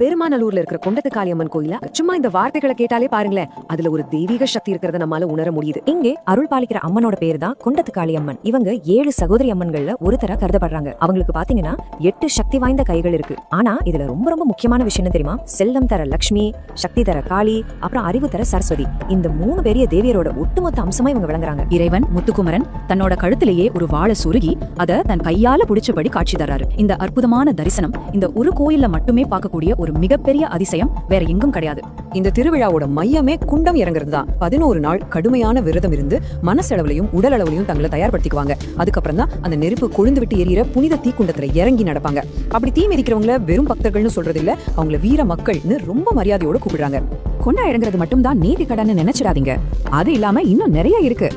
பெருமாநல்லூர்ல இருக்கிற கொண்டத்து காளியம்மன் கோயில? சும்மா இந்த வார்த்தைகளை கேட்டாலே பாருங்களேன். அதுல ஒரு தெய்வீக சக்தி இருக்கிறத நம்மால உணர முடியுது. இங்கே அருள் பாலிக்கிற அம்மனோட பேரு தான் குண்டத்து காளியம்மன். இவங்க ஏழு சகோதரி அம்மன்கள்ல ஒரு தர கருதப்படுறாங்க. அவங்களுக்கு பாத்தீங்கன்னா எட்டு சக்தி வாய்ந்த கைகள் இருக்கு. ஆனா இதுல ரொம்ப ரொம்ப முக்கியமான விஷயம் தெரியுமா? செல்லம் தர லக்ஷ்மி சக்தி தர காளி அப்புறம் அறிவு தர சரஸ்வதி. இந்த மூணு பெரிய தேவியரோட ஒட்டுமொத்த அம்சமா இவங்க விளங்குறாங்க. இறைவன் முத்துக்குமரன் தன்னோட கழுத்திலேயே ஒரு வாழை சுருகி அதை தன் கையால புடிச்சபடி காட்சி தர்றாரு. இந்த அற்புதமான தரிசனம் இந்த ஒரு கோயில்ல மட்டுமே பார்க்கக்கூடிய ஒரு மிகப்பெரிய அதிசயம் வேற எங்கும் கிடையாது. இந்த திருவிழாவோட மையமே குண்டம் இறங்குறது தான் பதினோரு நாள் கடுமையான விரதம் இருந்து மனசளவுலையும் உடல் அளவுலையும் தங்களை தயார்படுத்திக்குவாங்க. அதுக்கப்புறம் தான் அந்த நெருப்பு கொழுந்து விட்டு எரியிற புனித தீக்குண்டத்துல இறங்கி நடப்பாங்க. அப்படி தீ மிதிக்கிறவங்கள வெறும் பக்தர்கள்னு சொல்றது இல்ல அவங்கள வீர மக்கள்னு ரொம்ப மரியாதையோட கூப்பிடுறாங்க. கொண்டா இறங்குறது மட்டும் தான் நீதி கடன் நினைச்சிடாதீங்க. அது இல்லாம இன்னும் நிறைய இருக்கு.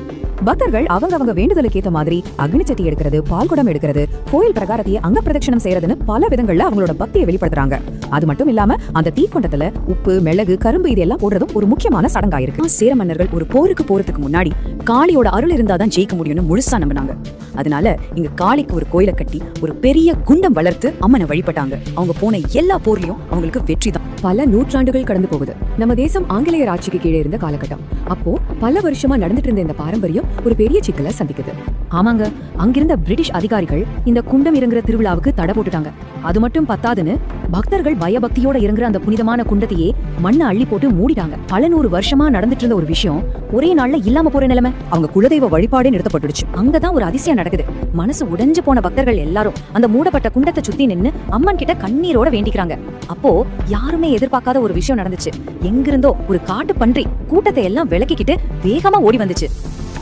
பக்தர்கள் அவங்க அவங்க வேண்டுதலுக்கு ஏத்த மாதிரி அக்னிச்சட்டி எடுக்கிறது பால் குடம் எடுக்கிறது கோயில் பிரகாரத்தையே அங்க பிரதட்சணம் செய்யறதுன்னு பல விதங்கள்ல அவங்களோட பக்தியை வெளிப்படுத்துறாங்க. அது மட்டும் இல்லாம அந்த தீக்கொண்டத்துல உப்பு மிளகு கரும்பு இதெல்லாம் போடுறதும் ஒரு முக்கியமான சடங்கா இருக்கு சேர மன்னர்கள் ஒரு போருக்கு போறதுக்கு முன்னாடி காளியோட அருள் இருந்தாதான் ஜெயிக்க முடியும்னு முழுசா நம்பினாங்க. அதனால இங்க காளிக்கு ஒரு கோயிலை கட்டி ஒரு பெரிய குண்டம் வளர்த்து அம்மனை வழிபட்டாங்க. அவங்க போன எல்லா போர்லயும் அவங்களுக்கு வெற்றி தான். பல நூற்றாண்டுகள் கடந்து போகுது. நம்ம தேசம் ஆங்கிலேயர் ஆட்சிக்கு கீழே இருந்த காலகட்டம். அப்போ பல வருஷமா நடந்துட்டு இருந்த இந்த பாரம்பரியம் ஒரு பெரிய சிக்கலை சந்திக்குது. ஆமாங்க அங்கிருந்த பிரிட்டிஷ் அதிகாரிகள் இந்த குண்டம் இறங்குற திருவிழாவுக்கு தடை போட்டுட்டாங்க. அது மட்டும் பத்தாதுன்னு பக்தர்கள் பயபக்தியோட இறங்குற அந்த புனிதமான குண்டத்தையே மண்ணை அள்ளி போட்டு மூடிட்டாங்க. பல நூறு வருஷமா நடந்துட்டு இருந்த ஒரு விஷயம் ஒரே நாள்ல இல்லாம போற நிலைமை. அவங்க குலதெய்வ வழிபாடே நிறுத்தப்பட்டுடுச்சு. அங்கதான் ஒரு அதிசயம் நடக்குது. மனசு உடைஞ்சு போன பக்தர்கள் எல்லாரும் அந்த மூடப்பட்ட குண்டத்தை சுத்தி நின்னு அம்மன் கிட்ட கண்ணீரோட வேண்டிக்கிறாங்க. அப்போ யாருமே எதிர்பார்க்காத ஒரு விஷயம் நடந்துச்சு. எங்கிருந்தோ ஒரு காட்டு பன்றி கூட்டத்தை எல்லாம் விளக்கிக்கிட்டு வேகமா ஓடி வந்துச்சு.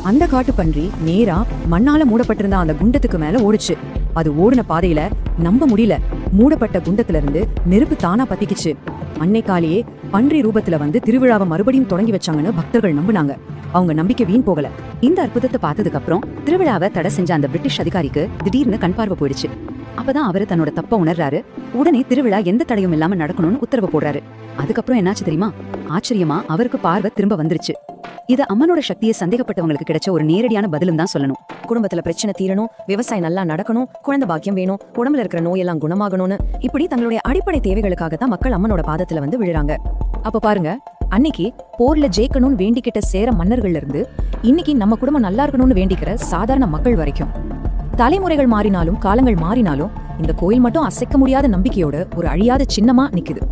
அந்த காட்டு பன்றி நேரா மண்ணால மூடப்பட்டிருந்த அந்த குண்டத்துக்கு மேல ஓடுச்சு. அது ஓடின பாதையில நம்ப முடியல. மூடப்பட்ட குண்டத்துல இருந்து நெருப்பு தானா பத்திக்கிச்சு. அன்னை பன்றி ரூபத்துல வந்து திருவிழாவை மறுபடியும் தொடங்கி வச்சாங்கன்னு பக்தர்கள் நம்புனாங்க. அவங்க நம்பிக்கை வீண் போகல. இந்த அற்புதத்தை பார்த்ததுக்கு அப்புறம் திருவிழாவை தடை செஞ்ச அந்த பிரிட்டிஷ் அதிகாரிக்கு திடீர்னு கண் பார்வை போயிடுச்சு. அப்பதான் அவரு தன்னோட தப்ப உணர்றாரு. உடனே திருவிழா எந்த தடையும் இல்லாம நடக்கணும்னு உத்தரவு போடுறாரு. அதுக்கப்புறம் என்னாச்சு தெரியுமா? ஆச்சரியமா அவருக்கு பார்வை திரும்ப வந்துருச்சு. இது அம்மனோட சக்தியை சந்தேகப்பட்டவங்களுக்கு கிடைச்ச ஒரு நேரடியான பதிலும் தான் சொல்லணும். குடும்பத்துல பிரச்சனை தீரணும் விவசாயம் நல்லா நடக்கணும் குழந்தை பாக்கியம் வேணும் உடம்புல இருக்கிற நோயெல்லாம் குணமாகணும்னு இப்படி தங்களுடைய அடிப்படை தேவைகளுக்காக தான் மக்கள் அம்மனோட பாதத்துல வந்து விழுறாங்க. அப்ப பாருங்க அன்னைக்கு போர்ல ஜெயிக்கணும்னு வேண்டிக்கிட்ட சேர மன்னர்கள்ல இருந்து இன்னைக்கு நம்ம குடும்பம் நல்லா இருக்கணும்னு வேண்டிக்கிற சாதாரண மக்கள் வரைக்கும். தலைமுறைகள் மாறினாலும் காலங்கள் மாறினாலும் இந்த கோயில் மட்டும் அசைக்க முடியாத நம்பிக்கையோட ஒரு அழியாத சின்னமா நிக்குது.